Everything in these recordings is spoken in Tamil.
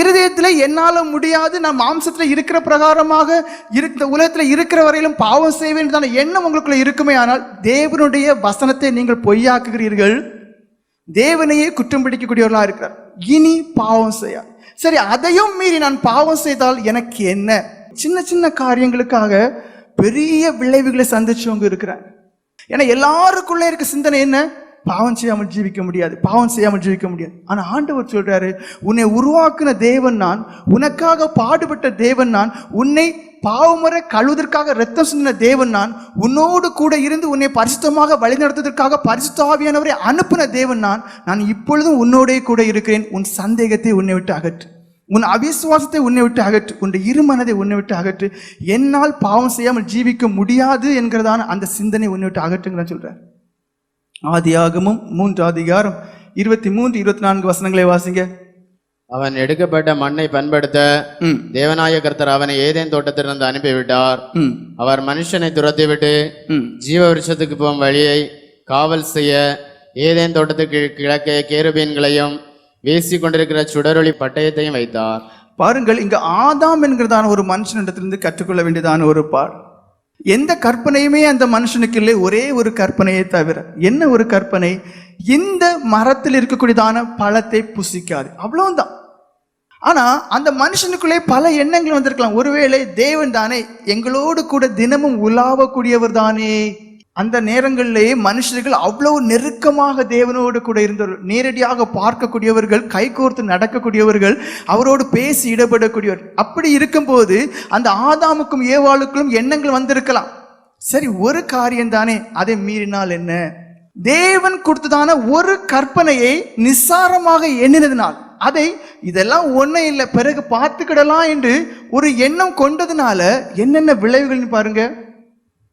இருதயத்தில் என்னால் முடியாது. நான் மாம்சத்தில் இருக்கிற பிரகாரமாக இருக்க உலகத்தில் இருக்கிற வரையிலும் பாவம் செய்வேன் எண்ணம் உங்களுக்குள்ள இருக்குமே. ஆனால் தேவனுடைய வசனத்தை நீங்கள் பொய்யாக்குகிறீர்கள். தேவனையே குற்றம் பிடிக்கக்கூடியவர்களாக இருக்கிறார். இனி பாவம் செய்ய. சரி அதையும் மீறி நான் பாவம் செய்தால் எனக்கு என்ன? சின்ன சின்ன காரியங்களுக்காக பெரிய விளைவுகளை சந்திச்சவங்க இருக்கிறாங்க ஏன்னா எல்லாருக்குள்ளே இருக்க சிந்தனை என்ன? பாவம் செய்யாமல் ஜீவிக்க முடியாது பாவம் செய்யாமல் ஜீவிக்க முடியாது. ஆனால் ஆண்டவர் சொல்றாரு உன்னை உருவாக்குன தேவன் நான் உனக்காக பாடுபட்ட தேவன் நான் உன்னை பாவமுறை கழுவதற்காக ரத்தம் சிந்தின தேவன் நான் உன்னோடு கூட இருந்து உன்னை பரிசுத்தமாக வழிநடத்துவதற்காக பரிசுத்தாவியானவரை அனுப்பின தேவன் நான் நான் இப்பொழுதும் உன்னோடே கூட இருக்கிறேன். உன் சந்தேகத்தை உன்னை விட்டு அகற்று. உன் அவிசுவாசத்தை உன்னை விட்டு அகற்று. உன் இருமனதை உன்னை விட்டு அகற்று. என்னால் பாவம் செய்யாமல் ஜீவிக்க முடியாது என்கிறதான அந்த சிந்தனை உன்னை விட்டு அகற்றுங்கிறான் சொல்கிறேன் ஆதியாகமும் மூன்று அதிகாரம் இருபத்தி மூன்று இருபத்தி நான்கு வசனங்களை வாசிங்க. அவன் எடுக்கப்பட்ட மண்ணை பண்படுத்த ம். தேவனாய கர்த்தர் அவனை ஏதேன் தோட்டத்திலிருந்து அனுப்பிவிட்டார். அவர் மனுஷனை துரத்திவிட்டு ஜீவ விருட்சத்துக்கு போகும் வழியை காவல் செய்ய ஏதேன் தோட்டத்துக்கு கிழக்கே கேருபீன்களையும் வீசி கொண்டிருக்கிற சுடரொளி பட்டயத்தையும் வைத்தார். பாருங்கள் இங்க ஆதாம் என்கிறதான ஒரு மனுஷனிடத்திலிருந்து கற்றுக்கொள்ள வேண்டியதான ஒரு பாடு. எந்த கற்பனையுமே அந்த மனுஷனுக்கு இல்லை ஒரே ஒரு கற்பனையை தவிர என்ன ஒரு கற்பனை? இந்த மரத்தில் இருக்கக்கூடியதான பழத்தை புசிக்காது. அவ்வளவுதான். ஆனா அந்த மனுஷனுக்குள்ளே பல எண்ணங்கள் வந்திருக்கலாம். ஒருவேளை தேவன் தானே எங்களோடு கூட தினமும் உலாவக்கூடியவர் தானே? அந்த நேரங்களிலேயே மனுஷர்கள் அவ்வளவு நெருக்கமாக தேவனோடு கூட இருந்தவர்கள் நேரடியாக பார்க்கக்கூடியவர்கள் கைகோர்த்து நடக்கக்கூடியவர்கள் அவரோடு பேசி இடப்படக்கூடியவர். அப்படி இருக்கும்போது அந்த ஆதாமுக்கும் ஏவாளுக்கும் எண்ணங்கள் வந்திருக்கலாம். சரி ஒரு காரியம் தானே அதை மீறினால் என்ன? தேவன் கொடுத்ததான ஒரு கற்பனையை நிஸ்சாரமாக எண்ணினதினால் அதை இதெல்லாம் ஒன்றும் இல்லை பிறகு பார்த்துக்கிடலாம் என்று ஒரு எண்ணம் கொண்டதுனால என்னென்ன விளைவுகள்னு பாருங்கள்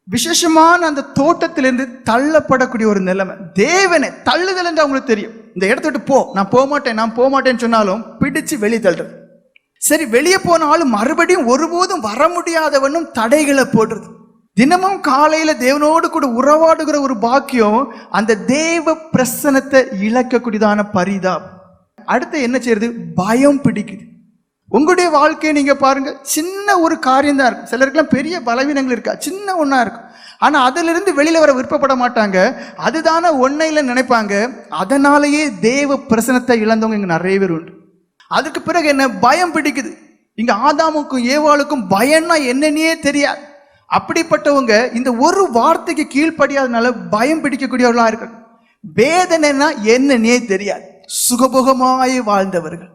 விசேஷமான அந்த தோட்டத்திலிருந்து தள்ளப்படக்கூடிய ஒரு நிலைமை. தேவனை தள்ளுதல் என்று அவங்களுக்கு தெரியும். இந்த இடத்த விட்டு போ. நான் போக மாட்டேன் நான் போக மாட்டேன்னு சொன்னாலும் பிடிச்சு வெளியே தள்ளுறது. சரி வெளியே போனாலும் மறுபடியும் ஒருபோதும் வர முடியாதவனும் தடைகளை போடுறது. தினமும் காலையில தேவனோடு கூட உறவாடுகிற ஒரு பாக்கியம் அந்த தேவ பிரசனத்தை இழக்கக்கூடியதான பரிதாபம். அடுத்து என்ன செய்யறது? பயம் பிடிக்குது. உங்களுடைய வாழ்க்கையை நீங்கள் பாருங்கள் சின்ன ஒரு காரியம் தான் இருக்கும். சிலருக்குலாம் பெரிய பலவீனங்கள் இருக்கா? சின்ன ஒன்றா இருக்கும். ஆனால் அதிலிருந்து வெளியில் வர விருப்பப்பட மாட்டாங்க. அதுதானே ஒன்றையில் நினைப்பாங்க. அதனாலேயே தேவ பிரசனத்தை இழந்தவங்க இங்கே நிறைய பேர் உண்டு. அதுக்கு பிறகு என்ன? பயம் பிடிக்குது. இங்கே ஆதாமுக்கும் ஏவாளுக்கும் பயம்னா என்னன்னே தெரியாது. அப்படிப்பட்டவங்க இந்த ஒரு வார்த்தைக்கு கீழ்ப்படியாதனால பயம் பிடிக்கக்கூடியவர்களாக இருக்கணும் வேதனைனா என்னன்னே தெரியாது. சுகபோகமாய் வாழ்ந்தவர்கள்.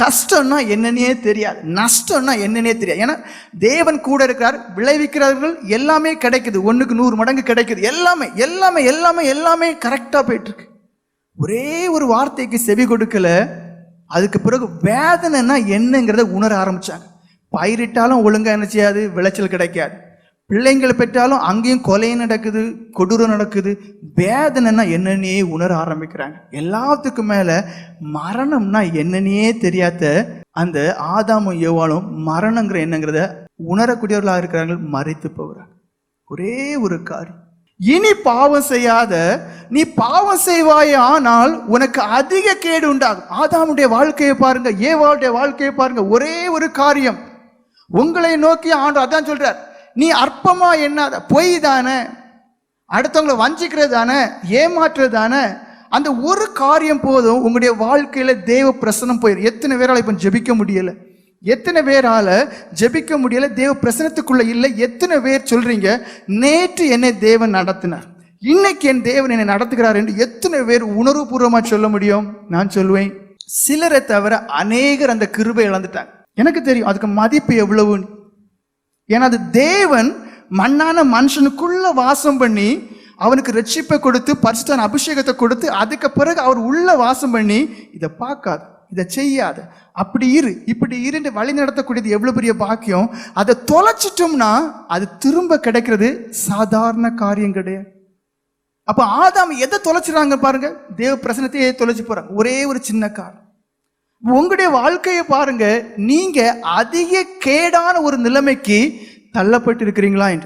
கஷ்டம்னா என்னன்னே தெரியாது. நஷ்டம்னா என்னன்னே தெரியாது. ஏன்னா தேவன் கூட இருக்கிறார் விளைவிக்கிறார்கள் எல்லாமே கிடைக்குது. ஒன்றுக்கு நூறு மடங்கு கிடைக்குது. எல்லாமே எல்லாமே எல்லாமே எல்லாமே கரெக்டாக போயிட்டுருக்கு. ஒரே ஒரு வார்த்தைக்கு செவி கொடுக்கல. அதுக்கு பிறகு வேதனைன்னா என்னங்கிறத உணர ஆரம்பித்தாங்க பயிரிட்டாலும் ஒழுங்காக என்ன செய்யாது? விளைச்சல் கிடைக்காது. பிள்ளைங்களை பெற்றாலும் அங்கேயும் கொலை நடக்குது கொடூரம் நடக்குது. வேதனைன்னா என்னன்னே உணர ஆரம்பிக்கிறாங்க. எல்லாத்துக்கும் மேல மரணம்னா என்னன்னே தெரியாத அந்த ஆதாமும் ஏவாலும் மரணங்கிற என்னங்கிறத உணரக்கூடியவர்களாக இருக்கிறாங்க மறைத்து போகிறாங்க. ஒரே ஒரு காரியம். இனி பாவம் செய்யாத நீ பாவம் செய்வாய் ஆனால் உனக்கு அதிக கேடு உண்டாகும். ஆதாமுடைய வாழ்க்கையை பாருங்க ஏவாளுடைய வாழ்க்கையை பாருங்க ஒரே ஒரு காரியம். உங்களை நோக்கி ஆண்டு அதான் சொல்றார். நீ அற்பமா எண்ணாத பொய் தானே? அடுத்தவங்களை வஞ்சிக்கிறது தானே? ஏமாற்றுறது தானே? அந்த ஒரு காரியம் போதும் உங்களுடைய வாழ்க்கையில தேவ பிரசனம் போயிடும் எத்தனை பேரால் இப்போ ஜெபிக்க முடியல? எத்தனை பேரால ஜெபிக்க முடியல தேவ பிரசனத்துக்குள்ள இல்லை? எத்தனை பேர் சொல்றீங்க நேற்று என்னை தேவன் நடத்தினார். இன்னைக்கு என் தேவன் என்னை நடத்துகிறார் என்று எத்தனை பேர் உணர்வுபூர்வமா சொல்ல முடியும்? நான் சொல்லுவேன் சிலரை தவிர அநேகர் அந்த கிருபை இழந்துட்டாங்க. எனக்கு தெரியும் அதுக்கு மதிப்பு எவ்வளவுன்னு. ஏன்னா அது தேவன் மண்ணான மனுஷனுக்குள்ள வாசம் பண்ணி அவனுக்கு ரட்சிப்பை கொடுத்து பரிசுத்தான அபிஷேகத்தை கொடுத்து அதுக்கு பிறகு அவர் உள்ள வாசம் பண்ணி இதை பார்க்காத இதை செய்யாத. அப்படி இரு இப்படி இருண்டு வழி நடத்தக்கூடியது எவ்வளவு பெரிய பாக்கியம்? அதை தொலைச்சிட்டோம்னா அது திரும்ப கிடைக்கிறது சாதாரண காரியம் கிடையாது. அப்ப ஆதாம் எதை தொலைச்சிறாங்க பாருங்க? தேவ பிரசனத்தையே தொலைச்சு போறாங்க ஒரே ஒரு சின்ன காரணம் உங்களுடைய வாழ்க்கையை பாருங்க நீங்க அதிக கேடான ஒரு நிலைமைக்கு தள்ளப்பட்டிருக்கிறீங்களா என்று.